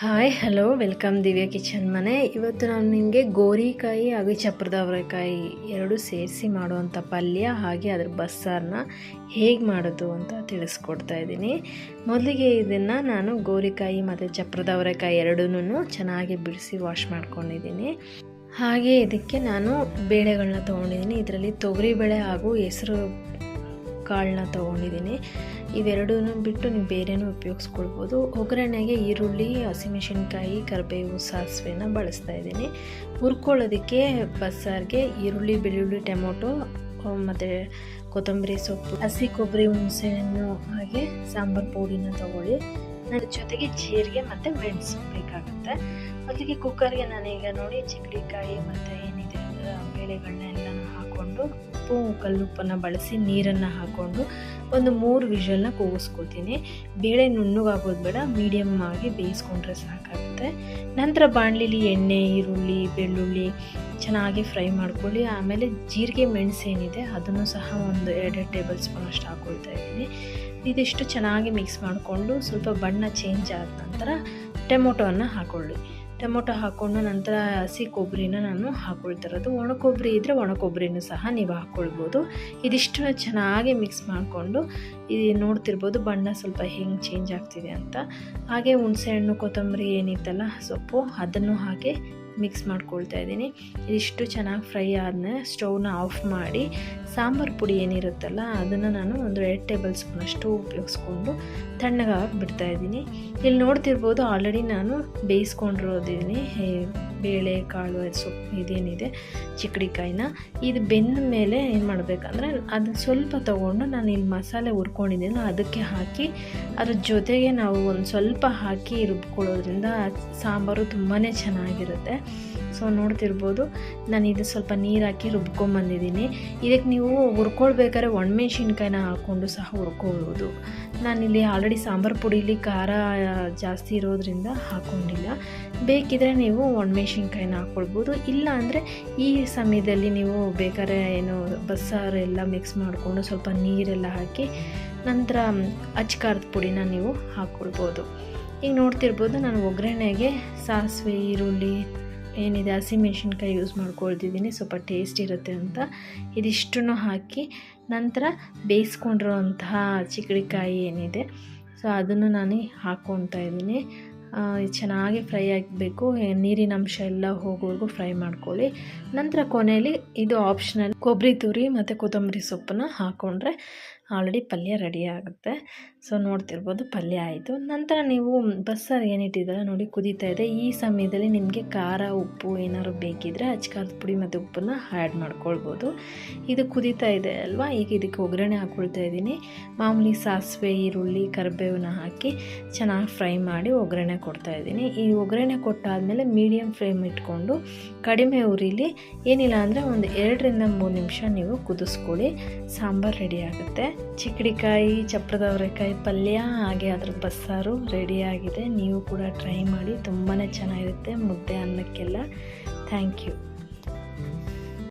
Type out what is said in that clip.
Hi hello welcome Divya kitchen ಮನೆ. ಇವತ್ತು ನಾನು ನಿಮಗೆ ಗೋರಿಕಾಯಿ ಹಾಗೂ ಚಪ್ರದ ಅವರೆಕಾಯಿ ಎರಡು ಸೇರಿಸಿ ಮಾಡುವಂಥ ಪಲ್ಯ ಹಾಗೆ ಅದ್ರ ಬಸ್ಸಾರನ್ನ ಹೇಗೆ ಮಾಡೋದು ಅಂತ ತಿಳಿಸ್ಕೊಡ್ತಾ ಇದ್ದೀನಿ. ಮೊದಲಿಗೆ ಇದನ್ನು ನಾನು ಗೋರಿಕಾಯಿ ಮತ್ತು ಚಪ್ರದ ಅವರೆಕಾಯಿ ಎರಡೂ ಚೆನ್ನಾಗಿ ಬಿಡಿಸಿ ವಾಶ್ ಮಾಡ್ಕೊಂಡಿದ್ದೀನಿ. ಹಾಗೆ ಇದಕ್ಕೆ ನಾನು ಬೇಳೆಗಳನ್ನ ತೊಗೊಂಡಿದ್ದೀನಿ. ಇದರಲ್ಲಿ ತೊಗರಿಬೇಳೆ ಹಾಗೂ ಹೆಸರು ಕಾಳನ್ನ ತೊಗೊಂಡಿದ್ದೀನಿ. ಇವೆರಡೂ ಬಿಟ್ಟು ನೀವು ಬೇರೆನೂ ಉಪಯೋಗಿಸ್ಕೊಳ್ಬೋದು. ಒಗ್ಗರಣೆಗೆ ಈರುಳ್ಳಿ ಹಸಿಮೆಣಸಿನ್ಕಾಯಿ ಕರಿಬೇವು, ಸಾಸಿವೆನ ಬಳಸ್ತಾ ಇದ್ದೀನಿ. ಹುರ್ಕೊಳ್ಳೋದಕ್ಕೆ ಬಸ್ಸಾರಿಗೆ ಈರುಳ್ಳಿ, ಬೆಳ್ಳುಳ್ಳಿ, ಟೊಮೊಟೊ ಮತ್ತು ಕೊತ್ತಂಬರಿ ಸೊಪ್ಪು, ಹಸಿ ಕೊಬ್ಬರಿ ಹುಣಸೆಹಣ್ಣು ಹಾಗೆ ಸಾಂಬಾರು ಪುಡಿನ ತಗೊಳ್ಳಿ. ನನ್ನ ಜೊತೆಗೆ ಜೀರಿಗೆ ಮತ್ತು ಮೆಣಸು ಬೇಕಾಗುತ್ತೆ. ಮೊದಲಿಗೆ ಕುಕ್ಕರ್ಗೆ ನಾನೀಗ ನೋಡಿ ಚಿಕ್ಕಡಿಕಾಯಿ ಮತ್ತು ಏನಿದೆ ಬೇಳೆಗಳನ್ನ ಎಲ್ಲನೂ ಹಾಕ್ಕೊಂಡು ಉಪ್ಪು ಕಲ್ಲುಪ್ಪನ್ನು ಬಳಸಿ ನೀರನ್ನು ಹಾಕ್ಕೊಂಡು ಒಂದು ಮೂರು ವಿಷಲ್ನ ಕೂಗಿಸ್ಕೊತೀನಿ ಬೇಳೆ ನುಣ್ಣಗಾಗೋದು ಬೇಡ ಮೀಡಿಯಮ್ ಆಗಿ ಬೇಯಿಸ್ಕೊಂಡ್ರೆ ಸಾಕಾಗುತ್ತೆ. ನಂತರ ಬಾಣಲಿಲಿ ಎಣ್ಣೆ, ಈರುಳ್ಳಿ, ಬೆಳ್ಳುಳ್ಳಿ ಚೆನ್ನಾಗಿ ಫ್ರೈ ಮಾಡ್ಕೊಳ್ಳಿ. ಆಮೇಲೆ ಜೀರಿಗೆ ಮೆಣಸೇನಿದೆ ಅದನ್ನು ಸಹ ಒಂದು ಎರಡೆರಡು ಟೇಬಲ್ ಸ್ಪೂನ್ ಅಷ್ಟು ಹಾಕ್ಕೊಳ್ತಾ ಇದ್ದೀನಿ. ಇದಿಷ್ಟು ಚೆನ್ನಾಗಿ ಮಿಕ್ಸ್ ಮಾಡಿಕೊಂಡು ಸ್ವಲ್ಪ ಬಣ್ಣ ಚೇಂಜ್ ಆದ ನಂತರ ಟೊಮೊಟೊವನ್ನು ಹಾಕ್ಕೊಳ್ಳಿ ಟೊಮೊಟೊ ಹಾಕ್ಕೊಂಡು ನಂತರ ಹಸಿ ಕೊಬ್ಬರಿನ ನಾನು ಹಾಕ್ಕೊಳ್ತಿರೋದು ಒಣ ಕೊಬ್ಬರಿ ಇದ್ದರೆ ಒಣ ಕೊಬ್ಬರಿನೂ ಸಹ ನೀವು ಹಾಕ್ಕೊಳ್ಬೋದು ಇದಿಷ್ಟು ಚೆನ್ನಾಗಿ ಮಿಕ್ಸ್ ಮಾಡಿಕೊಂಡು ಇದು ನೋಡ್ತಿರ್ಬೋದು ಬಣ್ಣ ಸ್ವಲ್ಪ ಹೆಂಗೆ ಚೇಂಜ್ ಆಗ್ತಿದೆ ಅಂತ. ಹಾಗೆ ಹುಣಸೆಹಣ್ಣು ಕೊತ್ತಂಬರಿ ಏನಿತ್ತಲ್ಲ, ಸೊಪ್ಪು, ಅದನ್ನು ಹಾಕಿ ಮಿಕ್ಸ್ ಮಾಡ್ಕೊಳ್ತಾ ಇದ್ದೀನಿ. ಇದಿಷ್ಟು ಚೆನ್ನಾಗಿ ಫ್ರೈ ಆದಮೇಲೆ ಸ್ಟೌವ್ನ ಆಫ್ ಮಾಡಿ ಸಾಂಬಾರು ಪುಡಿ ಏನಿರುತ್ತಲ್ಲ, ಅದನ್ನು ನಾನು ಒಂದು ಎರಡು ಟೇಬಲ್ ಸ್ಪೂನಷ್ಟು ಉಪಯೋಗಿಸ್ಕೊಂಡು ತಣ್ಣಗಾಗಿ ಬಿಡ್ತಾಯಿದ್ದೀನಿ ಇಲ್ಲಿ ನೋಡ್ತಿರ್ಬೋದು ಆಲ್ರೆಡಿ ನಾನು ಬೇಯಿಸ್ಕೊಂಡಿರೋದಿದ್ದೀನಿ ಬೇಳೆ ಕಾಳು ಸೊಪ್ಪು ಇದೇನಿದೆ ಚಿಕ್ಕಡಿಕಾಯಿನ ಇದು ಬೆಂದ ಮೇಲೆ ಏನು ಮಾಡಬೇಕಂದ್ರೆ ಅದು ಸ್ವಲ್ಪ ತೊಗೊಂಡು ನಾನು ಇಲ್ಲಿ ಮಸಾಲೆ ಹುರ್ಕೊಂಡಿದ್ದೀನೋ. ಅದಕ್ಕೆ ಹಾಕಿ ಅದ್ರ ಜೊತೆಗೆ ನಾವು ಒಂದು ಸ್ವಲ್ಪ ಹಾಕಿ ರುಬ್ಕೊಳ್ಳೋದ್ರಿಂದ ಸಾಂಬಾರು ತುಂಬಾ ಚೆನ್ನಾಗಿರುತ್ತೆ. ಸೊ ನೋಡ್ತಿರ್ಬೋದು, ನಾನು ಇದು ಸ್ವಲ್ಪ ನೀರು ಹಾಕಿ ರುಬ್ಕೊಂಬಂದಿದ್ದೀನಿ. ಇದಕ್ಕೆ ನೀವು ಹುರ್ಕೊಳ್ಬೇಕಾದ್ರೆ ಒಣಮೆಣ್ಸಿನ್ಕಾಯಿನ ಹಾಕ್ಕೊಂಡು ಸಹ ಹುರ್ಕೋಬೋದು ನಾನಿಲ್ಲಿ ಆಲ್ರೆಡಿ ಸಾಂಬಾರು ಪುಡಿಲಿ ಖಾರ ಜಾಸ್ತಿ ಇರೋದ್ರಿಂದ ಹಾಕ್ಕೊಂಡಿಲ್ಲ ಬೇಕಿದ್ರೆ ನೀವು ಒಣಮೆಣ್ಸಿನ್ಕಾಯಿನ ಹಾಕ್ಕೊಳ್ಬೋದು ಇಲ್ಲ ಅಂದರೆ ಈ ಸಮಯದಲ್ಲಿ ನೀವು ಬೇಕಾದ್ರೆ ಏನು ಬಸ್ಸಾರು ಎಲ್ಲ ಮಿಕ್ಸ್ ಮಾಡಿಕೊಂಡು ಸ್ವಲ್ಪ ನೀರೆಲ್ಲ ಹಾಕಿ ನಂತರ ಅಚ್ಕಾರದ ಪುಡಿನ ನೀವು ಹಾಕ್ಕೊಳ್ಬೋದು ಈಗ ನೋಡ್ತಿರ್ಬೋದು, ನಾನು ಒಗ್ಗರಣೆಗೆ ಸಾಸಿವೆ, ಈರುಳ್ಳಿ ಏನಿದೆ ಹಸಿಮೆಣ್ಸಿನ್ಕಾಯಿ ಯೂಸ್ ಮಾಡ್ಕೊಳ್ತಿದ್ದೀನಿ, ಸ್ವಲ್ಪ ಟೇಸ್ಟ್ ಇರುತ್ತೆ ಅಂತ. ಇದಿಷ್ಟನ್ನು ಹಾಕಿ ನಂತರ ಬೇಯಿಸ್ಕೊಂಡಿರೋಂತಹ ಚಿಕ್ಕಡಿಕಾಯಿ ಏನಿದೆ ಸೊ ಅದನ್ನು ನಾನು ಹಾಕ್ಕೊತಾ ಇದ್ದೀನಿ. ಚೆನ್ನಾಗಿ ಫ್ರೈ ಆಗಬೇಕು. ನೀರಿನ ಅಂಶ ಎಲ್ಲ ಹೋಗೋವರೆಗೂ ಫ್ರೈ ಮಾಡ್ಕೊಳ್ಳಿ. ನಂತರ ಕೊನೆಯಲ್ಲಿ ಇದು ಆಪ್ಷನಲ್ ಕೊಬ್ಬರಿ ತುರಿ ಮತ್ತು ಕೊತ್ತಂಬರಿ ಸೊಪ್ಪನ್ನು ಹಾಕ್ಕೊಂಡ್ರೆ ಆಲ್ರೆಡಿ ಪಲ್ಯ ರೆಡಿ ಆಗುತ್ತೆ. ಸೊ, ನೋಡ್ತಿರ್ಬೋದು ಪಲ್ಯ ಆಯಿತು. ನಂತರ ನೀವು ಬಸ್ಸಾರು ಏನಿಟ್ಟಿದ್ದೀರ ನೋಡಿ ಕುದೀತಾ ಇದೆ. ಈ ಸಮಯದಲ್ಲಿ ನಿಮಗೆ ಖಾರ, ಉಪ್ಪು ಏನಾದ್ರು ಬೇಕಿದ್ದರೆ ಅಚ್ಕಾರದ ಪುಡಿ ಮತ್ತು ಉಪ್ಪನ್ನು ಆ್ಯಡ್ ಮಾಡ್ಕೊಳ್ಬೋದು. ಇದು ಕುದೀತಾ ಇದೆ ಅಲ್ವಾ? ಈಗ ಇದಕ್ಕೆ ಒಗ್ಗರಣೆ ಹಾಕ್ಕೊಳ್ತಾ ಇದ್ದೀನಿ. ಮಾಮೂಲಿ ಸಾಸಿವೆ, ಈರುಳ್ಳಿ, ಕರಿಬೇವನ್ನ ಹಾಕಿ ಚೆನ್ನಾಗಿ ಫ್ರೈ ಮಾಡಿ ಒಗ್ಗರಣೆ ಕೊಡ್ತಾ ಇದ್ದೀನಿ. ಈ ಒಗ್ಗರಣೆ ಕೊಟ್ಟಾದಮೇಲೆ ಮೀಡಿಯಮ್ ಫ್ಲೇಮ್ ಇಟ್ಕೊಂಡು ಕಡಿಮೆ ಉರಿಲಿ ಏನಿಲ್ಲ ಅಂದರೆ ಒಂದು ಎರಡರಿಂದ ಮೂರು ನಿಮಿಷ ನೀವು ಕುದಿಸ್ಕೊಳ್ಳಿ. ಸಾಂಬಾರು ರೆಡಿ ಆಗುತ್ತೆ. ಚಿಕ್ಕಡಿಕಾಯಿ ಚಪ್ಪರದ ಅವರೆಕಾಯಿ ಪಲ್ಯ, ಹಾಗೆ ಅದ್ರ ಬಸ್ಸಾರು ರೆಡಿಯಾಗಿದೆ ನೀವು ಕೂಡ ಟ್ರೈ ಮಾಡಿ ತುಂಬಾ ಚೆನ್ನಾಗಿರುತ್ತೆ ಮುದ್ದೆ ಅನ್ನಕ್ಕೆಲ್ಲ. Thank you